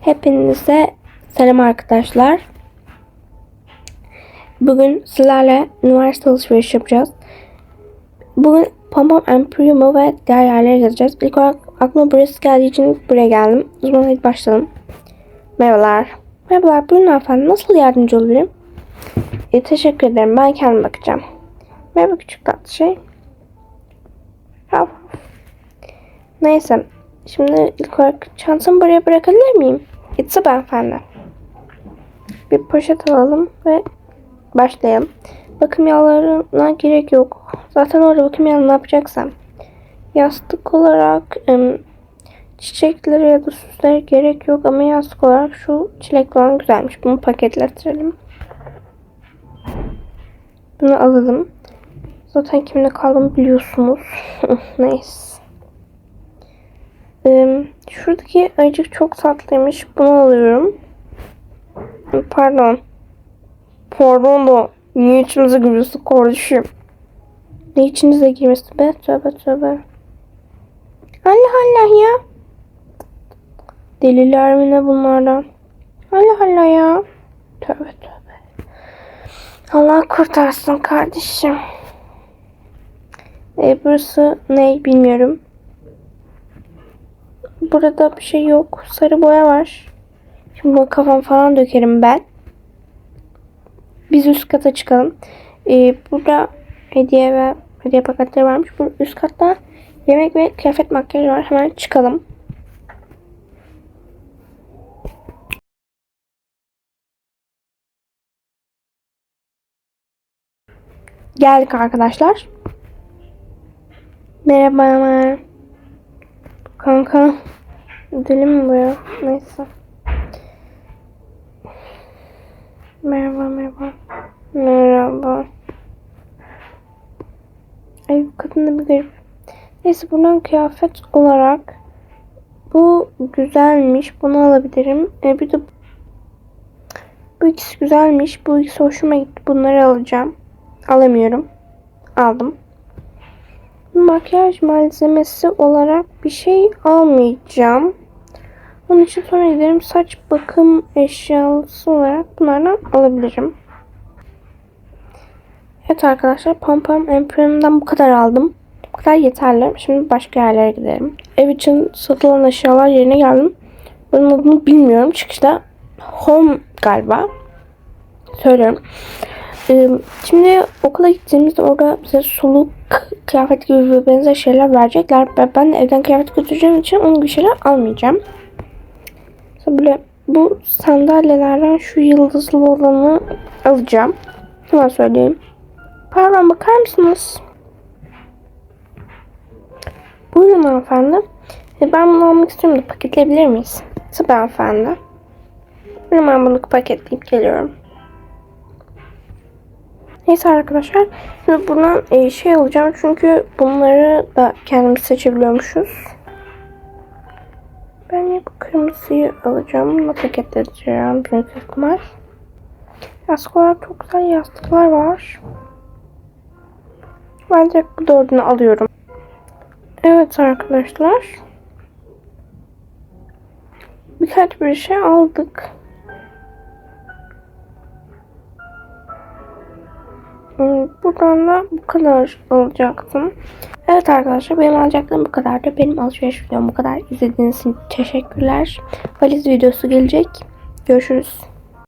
Hepinize selam arkadaşlar. Bugün sizlerle üniversite alışveriş yapacağız. Bugün Pompom and Primo ve diğer yerlere gezeceğiz. İlk olarak aklıma burası geldiği için buraya geldim. O zaman hadi başlayalım. Merhabalar. Merhabalar. Buyurun efendim. Nasıl yardımcı olabilirim? E, teşekkür ederim. Ben kendim bakacağım. Merhaba küçük tatlı şey. Neyse. Şimdi ilk olarak çantamı buraya bırakabilir miyim? It's ben efendim. Bir poşet alalım ve başlayalım. Bakım yağlarına gerek yok. Zaten orada bakım yağını ne yapacaksam. Yastık olarak çiçeklere ya da süslere gerek yok ama yastık olarak şu çilek falan güzelmiş. Bunu paketlettirelim. Bunu alalım. Zaten kimle kaldım biliyorsunuz. Neyse. Şuradaki ayıcık çok tatlıymış. Bunu alıyorum. Pardon. Pardon da niye içimize giriyorsun kardeşim? Ne içinize girmesi be? Tövbe tövbe. Allah Allah ya. Deliler mi ne bunlardan? Allah Allah ya. Tövbe tövbe. Allah kurtarsın kardeşim. E, burası ne bilmiyorum. Burada bir şey yok. Sarı boya var. Şimdi bu kafam falan dökerim ben. Biz üst kata çıkalım. Ee, burada hediye ve hediye paketleri varmış. Bu üst katta yemek ve kıyafet makyajı var. Hemen çıkalım. Geldik arkadaşlar. Merhaba. Kanka. Deli mi bu ya? Neyse. Merhaba merhaba. Merhaba. Ay bu kadın da bir garip. Neyse buradan kıyafet olarak bu güzelmiş. Bunu alabilirim. E, bir de bu ikisi güzelmiş. Bu ikisi hoşuma gitti. Bunları alacağım. Alamıyorum. Aldım. Makyaj malzemesi olarak bir şey almayacağım. Onun için sonra giderim saç bakım eşyası olarak bunlardan alabilirim. Evet arkadaşlar Pom Pom Emporium'dan bu kadar aldım. Bu kadar yeterli. Şimdi başka yerlere gidelim. Ev için satılan eşyalar yerine geldim. Bunun adını bilmiyorum. Çıkışta Home galiba. Söylüyorum. Ee, Şimdi okula gittiğimizde orada bize soluk kıyafet gibi ve benzer şeyler verecekler. Ben, de evden kıyafet götüreceğim için onun gibi şeyler almayacağım. Sonra böyle bu sandalyelerden şu yıldızlı olanı alacağım. Hemen söyleyeyim. Pardon bakar mısınız? Buyurun hanımefendi. E, Ben bunu almak istiyorum da paketleyebilir miyiz? Tabii hanımefendi. Hemen bunu paketleyip geliyorum. Neyse arkadaşlar. Şimdi buradan e, şey alacağım. Çünkü bunları da kendimiz seçebiliyormuşuz. Ben bu kırmızıyı alacağım. Bunu paketleteceğim. Büyük ihtimal. Yastık olarak çok güzel yastıklar var. Ben direkt bu dördünü alıyorum. Evet arkadaşlar. Birkaç bir şey aldık. Buradan da bu kadar alacaktım. Evet arkadaşlar benim alacaklarım bu kadardı. Benim alışveriş videom bu kadar. İzlediğiniz için teşekkürler. Valiz videosu gelecek. Görüşürüz.